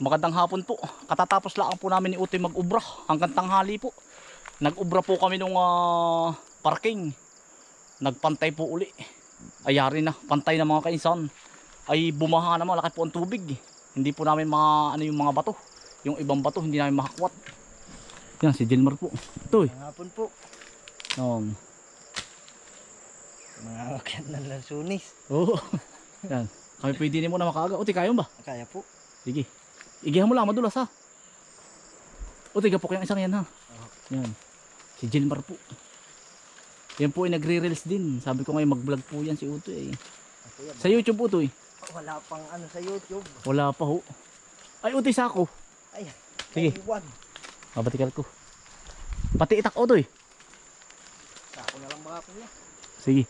Magandang hapon po. Katatapos lang po namin ni Utoy mag-ubra hanggang tanghali po. Nag-ubra po kami nung ah, parking. Nagpantay po uli. Ayari na, pantay na mga kainsan. Ay bumaha naman, laki po ang tubig. Hindi po namin mga ano yung mga bato. Yung ibang bato hindi namin makakwat. Yan si Gilmar po. Utoy. Hapon po. Um, Mga wakyat ng lansunis. Oo. Yan. Kami pwede na makaaga. Utoy, kayo ba? Kaya po. Sige. Igihan mo lang, madulas ha. O, tiga po kayong isang yan ha. Yan. Si Gilmar po. Yan po ay nagre-reels din. Sabi ko ngayon mag-vlog po yan si Utoy. Eh. Sa YouTube Utoy. Wala pang ano sa YouTube. Wala pa ho. Ay Utoy sako. Ay, Sige. Mabatikal ko. Pati itak Utoy. Sako na lang baka kuya. Sige.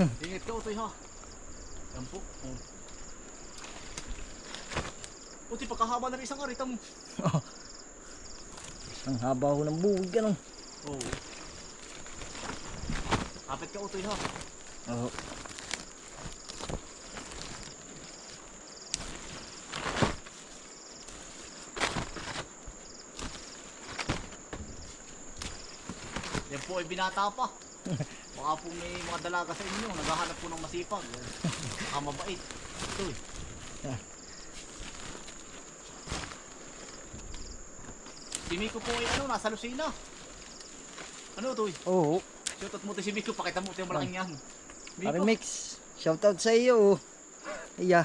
Ingat ka Utoy ha. Yan po. Utoy pagkahaba na rin isang arita mo. Ang haba ko ng buwig ano. Oo. Kapit ka Utoy ha. Oo. Yan po ay binata pa. Baka po may mga dalaga sa inyo, naghahanap po ng masipag. Baka mabait. Ito eh. Si Miko po ay ano, nasa Lucena. Ano eh? Oo. Shoutout mo to si Miko, pakita mo ito yung malaking yan. Miko, Mix. Shoutout sa iyo. Iya,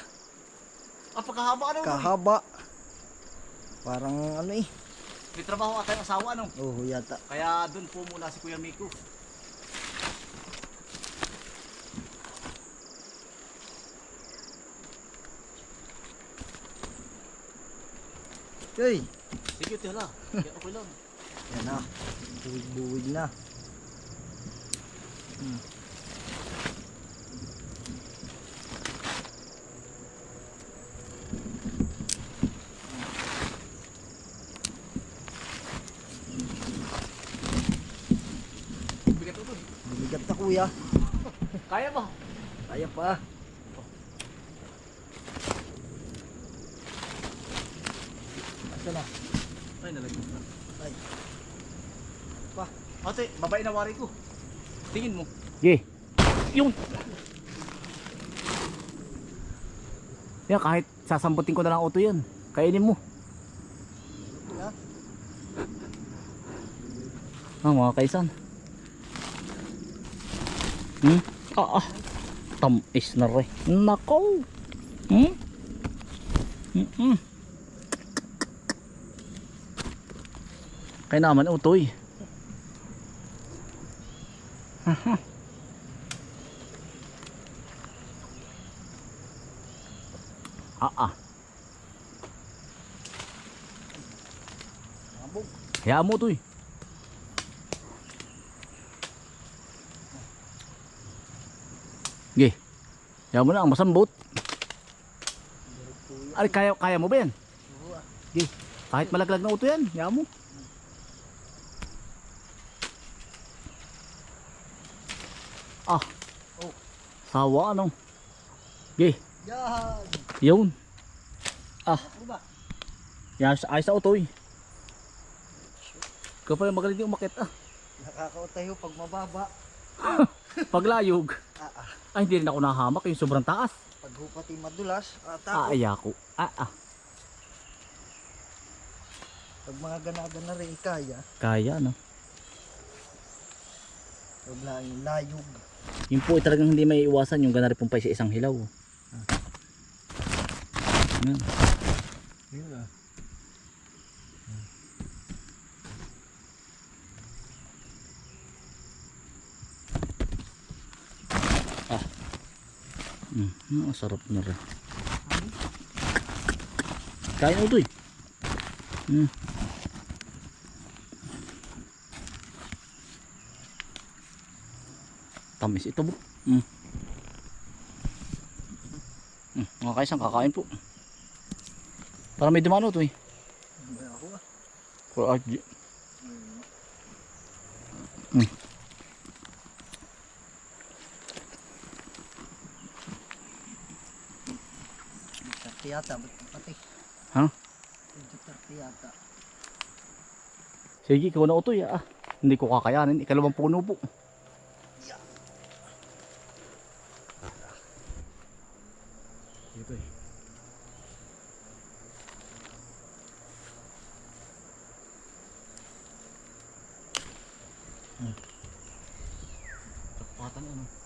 ah pagkahaba ano kahaba. Parang ano eh. May trabaho ata yung asawa ano. Oo yata. Kaya doon po muna si Kuya Miko. Tila. Kaya okay lang. yan na. Buwig-buwig na. Bigat ito. Bumigat na kuya. Kaya ba? Kaya pa. Asa na? Ay, nalagyan na. Ay. Pa. Ate, babae na wari ko. Tingin mo. Ye. Yung. Yan, kahit sasambutin ko na lang auto yan. Kainin mo. Ha? Ah, mga kaisan. Hmm? Ah, ah. Tamis na rin. Nako. Hmm? Hmm, hmm. Kaya naman utoy. Aha. Ah, ah. Hayaan mo utoy. Ge. Hayaan mo na ang masambot. Ay, kaya, kaya mo ba yan? Ge. Kahit malaglag na uto yan, hayaan mo. Ah. Oh. Sawa ano. Ge. Yan. Yun. Ano ba? Yan, ayos na utoy. Ikaw pala magaling yung umakit ah. Nakakautayo pag mababa. Paglayog. Ah, ah. Ay, hindi rin ako nahamak yung sobrang taas. Pag hupati madulas, Ah, atako. ayako. Ah, ah. Pag mga gana-gana rin kaya, Kaya, no? yung layog. Yung po talagang hindi may iwasan yung ganari pong pa sa isang hilaw. Yan. Yun ah. Mm, sarap na rin. Kain mo ito eh. Mm. Tamis ito po. Mm. Mm, mga kaisang kakain po. Para may dumano ito eh. For RG. Sakti yata, pati? Ha? 20 yata. Sige, ikaw na utoy ah. Hindi ko kakayanin. Ikalawang puno po. Dito eh. Hmm. Tapatan ano.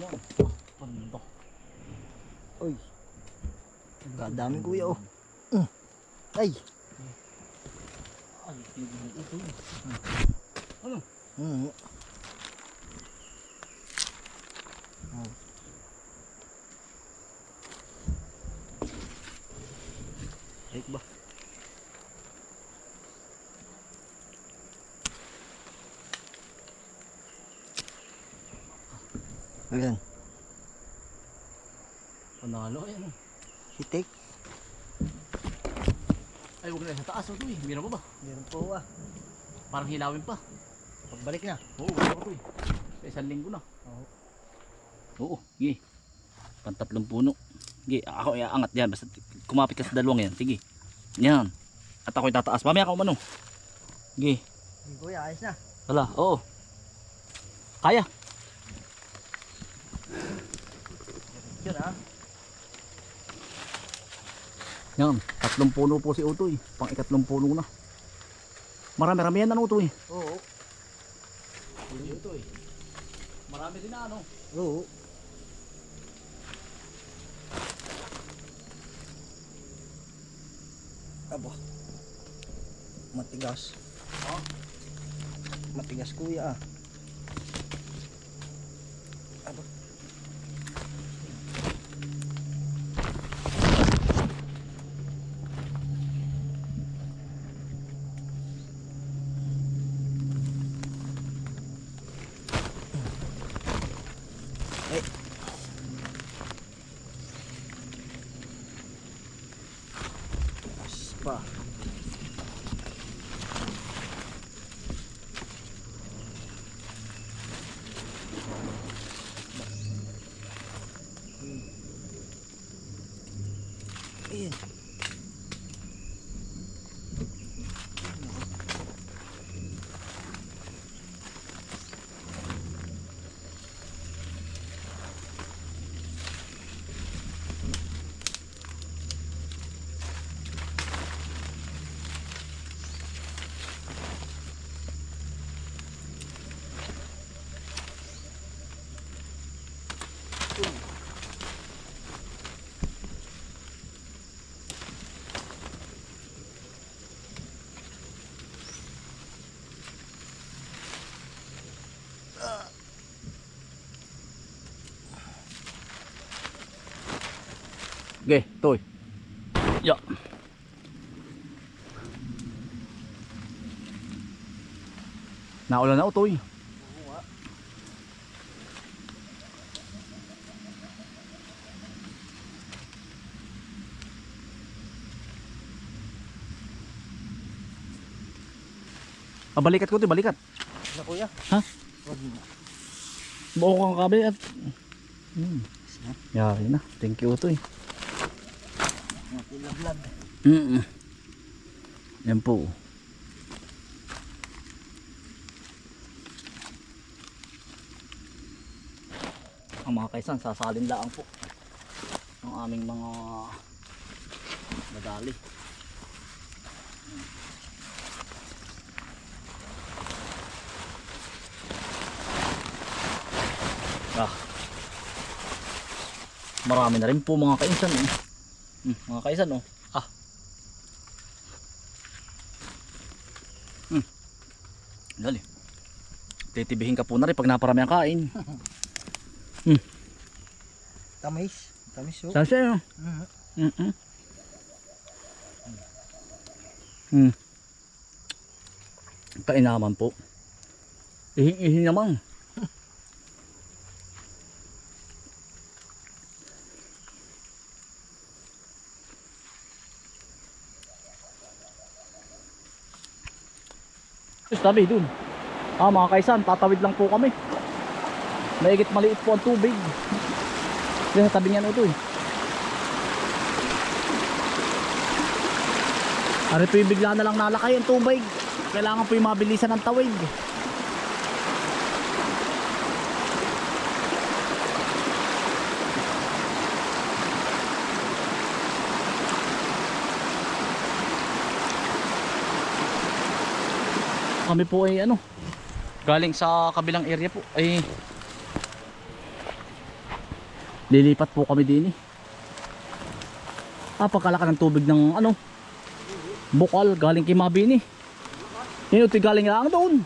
Yan. Pando. Uy. Kadami kuya oh. Mm. Ay. Ay, ito. Ano? Mm. Ay ba? Ayan. Panalo yan. Hitik. Ay, huwag na sa taas. Ito eh. Meron pa ba? Meron po ah. Parang hilawin pa. Pagbalik na. Oo, pa ito eh. Sa isang linggo na. Oo. Oo, sige. Pantatlong puno. Sige, ako iaangat yan. Basta kumapit ka sa dalawang yan. Sige. Yan. At ako'y tataas. Mamaya ka umano. Sige. Hindi kuya, ayos na. Wala, oo. Kaya. Yun ah. Yan. Tatlong puno po si Utoy. Pang ikatlong puno na. Marami-rami yan ano Utoy. Oo. Utoy. Marami din na ano. Oo. Aba. Matigas. Ha? Matigas kuya ah. Eh. Taas pa. Ayan. Okay, Toy. Ya. Naulan na Utoy. Ah, balikat ko 'to, balikat. Na kuya. Ha? Wag mo. Buo kang kabe at Hmm. Yari na. Thank you Utoy. Natilaglag. Mm. Yan po. Ang mga kaisan, sasalin lang po. Ang aming mga nadali. Ah. Marami na rin po mga kainsan. Eh. Hmm, mga kaisan oh. Ah. Hmm. Dali. Titibihin ka po na rin pag naparami ang kain. Tamis. Tamis oh. Saan siya? Mhm. Mm -mm. Hmm. Kainaman po. Ihing-ihi naman. Tabi dun. Ah mga kaisan, tatawid lang po kami. Maigit maliit po ang tubig. Diyan sa tabi niyan ito eh. Ari po yung bigla na lang nalakay ang tubig. Kailangan po yung mabilisan ng tawid. Kami po ay ano, galing sa kabilang area po ay lilipat po kami din eh. Ah, ng tubig ng ano, bukal galing kay Mabini. Yun, galing lang doon.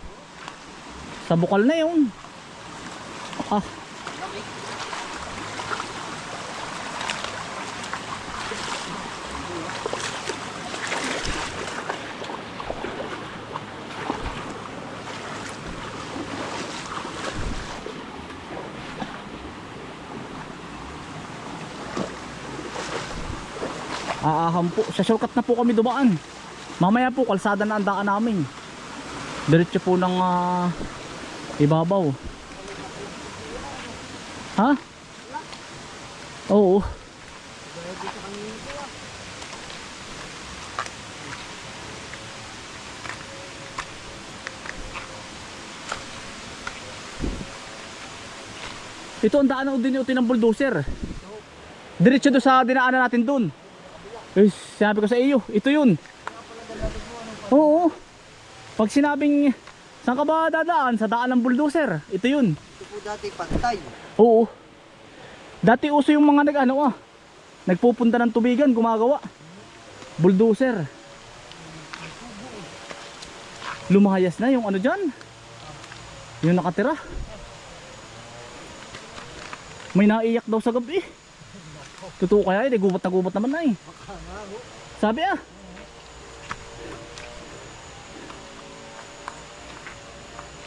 Sa bukal na yun. Ah. Aaham po. Sa shortcut na po kami dumaan. Mamaya po, kalsada na ang daan namin. Diretso po ng ah, ibabaw. Ha? Oo. Ito ang daan din ito ng bulldozer. Diretso doon sa dinaanan natin doon. Eh, sinabi ko sa iyo, ito yun. Oo. Pag sinabing, saan ka ba dadaan? Sa daan ng bulldozer. Ito yun. Ito po dati pantay. Oo. Dati uso yung mga nag ano ah. Nagpupunta ng tubigan, gumagawa. Bulldozer. Lumahayas na yung ano dyan. Yung nakatira. May naiyak daw sa gabi. Totoo kaya eh, gubat na gubat naman na eh. Sabi ah.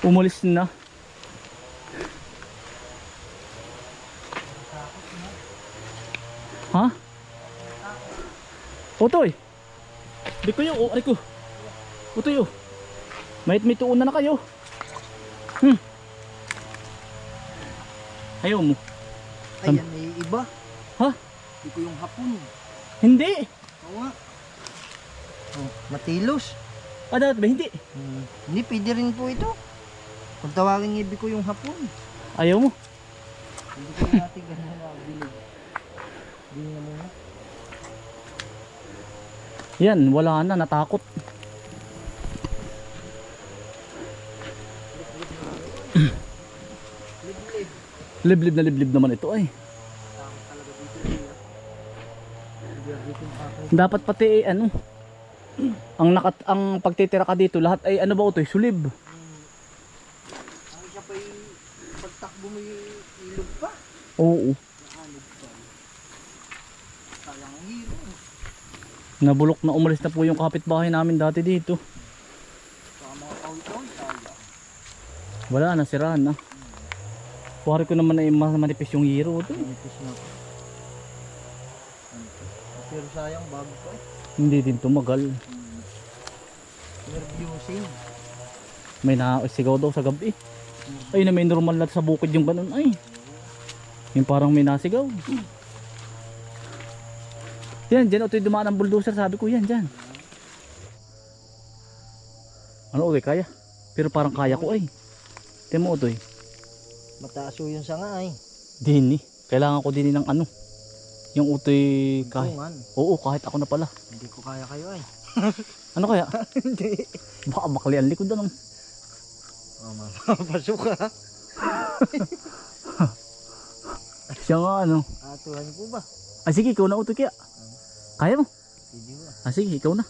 Umalis na. Ha? Otoy. Di ko yun, oh, ko. Otoy, oh. May may tuon na na kayo. Hmm. Ayaw mo. Ayan, may iba. Hindi ko yung hapon. Hindi. Oo nga. Oh, matilos. Ah, dapat ba? Hindi. Hmm. Hindi, pwede rin po ito. Kung tawagin niya ko yung hapon. Ayaw mo. Hindi ko natin ganun na bilib. Bili na muna. Yan, wala na, natakot. liblib na liblib naman ito ay. Dapat pati eh, ano, ang nakat ang pagtitira ka dito, lahat ay ano ba ito, eh, sulib. Ang isa pa yung pagtakbo mo yung ilog pa. Oo. Nakalog pa. Hiro. Nabulok na umalis na po yung kapitbahay namin dati dito. Saka mga sayang. Wala na, sirahan na. Kuwari ko naman ay mas manipis yung hero ito. Manipis na? Pero sayang, bago pa eh. Hindi din tumagal. Nervyosing. May nakasigaw daw sa gabi. Ay na may normal na sa bukid yung ganun ay. Yung parang may nasigaw. Yan, dyan ito yung dumaan ng bulldozer. Sabi ko yan, dyan. Ano okay, kaya? Pero parang kaya ko ay. Tiyan mo ito Mataas yun sa nga ay. Din eh. Kailangan ko din ng ano. Yung utoy kahit. Tungan. Oo, kahit ako na pala. Hindi ko kaya kayo ay. Ano kaya? Hindi. Baka ang likod ano. Oh, mapapasok ka. Siya nga ano. Atuhan ko ba? Ah sige, ikaw na utoy kaya. Kaya mo? Hindi ba? Ah sige, ikaw na.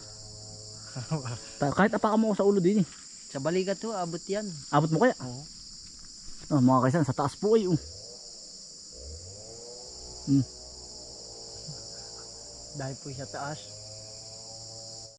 Kahit apakan mo ako sa ulo din eh. sa balikat to, abot yan. Abot mo kaya? Oo. Ah, mga kaisan, sa taas po ay oh. Dahil po sa taas.